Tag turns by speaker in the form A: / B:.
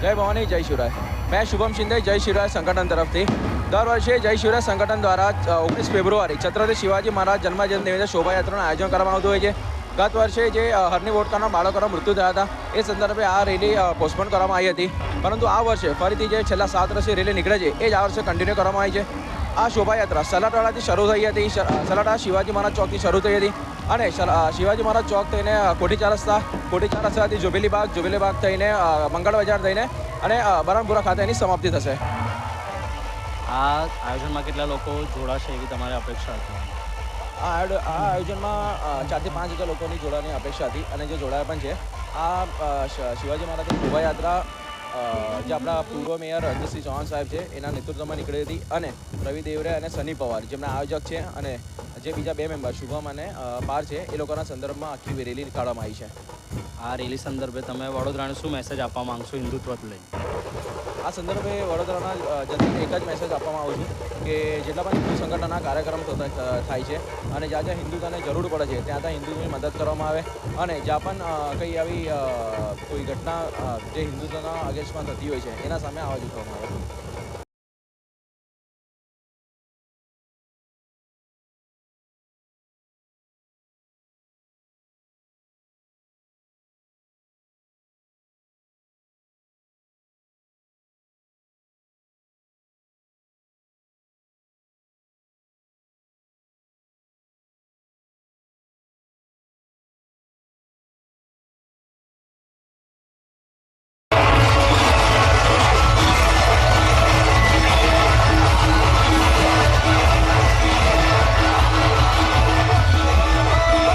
A: જય ભવાની, જય શિવરાય. મેં શુભમ શિંદે, જય શિવરાય સંગઠન તરફથી. દર વર્ષે જય શિવરાય સંગઠન દ્વારા ઓગણીસ ફેબ્રુઆરી છત્રપતિ શિવાજી મહારાજ જન્મજયંતિ નિમિત્તે શોભાયાત્રાનું આયોજન કરવામાં આવતું હોય છે. ગત વર્ષે જે હરની વોટકાના બાળકોના મૃત્યુ થયા હતા, એ સંદર્ભે આ રેલી પોસ્ટપોન કરવામાં આવી હતી. પરંતુ આ વર્ષે ફરીથી જે છેલ્લા સાત વર્ષે રેલી નીકળે છે, એ જ આ વર્ષે કન્ટિન્યુ કરવામાં આવી છે. આ શોભાયાત્રા સલાટવાડાથી શરૂ થઈ હતી. સલાટા શિવાજી મહારાજ ચોકથી શરૂ થઈ હતી. અને શિવાજી મહારાજ ચોક થઈને ચાર રસ્તા કોઠી ચાર રસ્તાથી જુબેલી બાગ જુબેલી બાગ થઈને મંગળ બજાર થઈને અને અ, ખાતે એની સમાપ્તિ થશે.
B: આ આયોજનમાં કેટલા લોકો જોડાશે એવી તમારી અપેક્ષા હતી?
A: આ આયોજનમાં ચારથી પાંચ હજાર લોકોની જોડાની અપેક્ષા હતી. અને જે જોડાયા પણ છે આ શિવાજી મહારાજની શોભાયાત્રા જે આપણા પૂર્વ મેયર રણજીતસિંહ ચૌહાણ સાહેબ છે, એના નેતૃત્વમાં નીકળી હતી અને રવિ દેવરે અને સની પવાર જેમના આયોજક છે અને જે બીજા બે મેમ્બર શુભમ અને પાર છે એ લોકોના સંદર્ભમાં આખી રેલી કાઢવામાં આવી છે.
B: આ રેલી સંદર્ભે તમે વડોદરાને શું મેસેજ આપવા માંગશો હિન્દુત્વ લઈ
A: આ સંદર્ભે વડોદરાના જનતાને એક જ મેસેજ આપવામાં આવું છું કે જેટલા પણ હિન્દુ સંગઠનના કાર્યક્રમ થતા થાય છે અને જ્યાં જ્યાં હિન્દુતાને જરૂર પડે છે ત્યાં ત્યાં હિન્દુની મદદ કરવામાં આવે અને જ્યાં પણ કંઈ આવી કોઈ ઘટના જે હિન્દુત્વના અગેન્સ્ટમાં થતી હોય છે એના સામે આવાજ ઉઠાવવામાં આવે.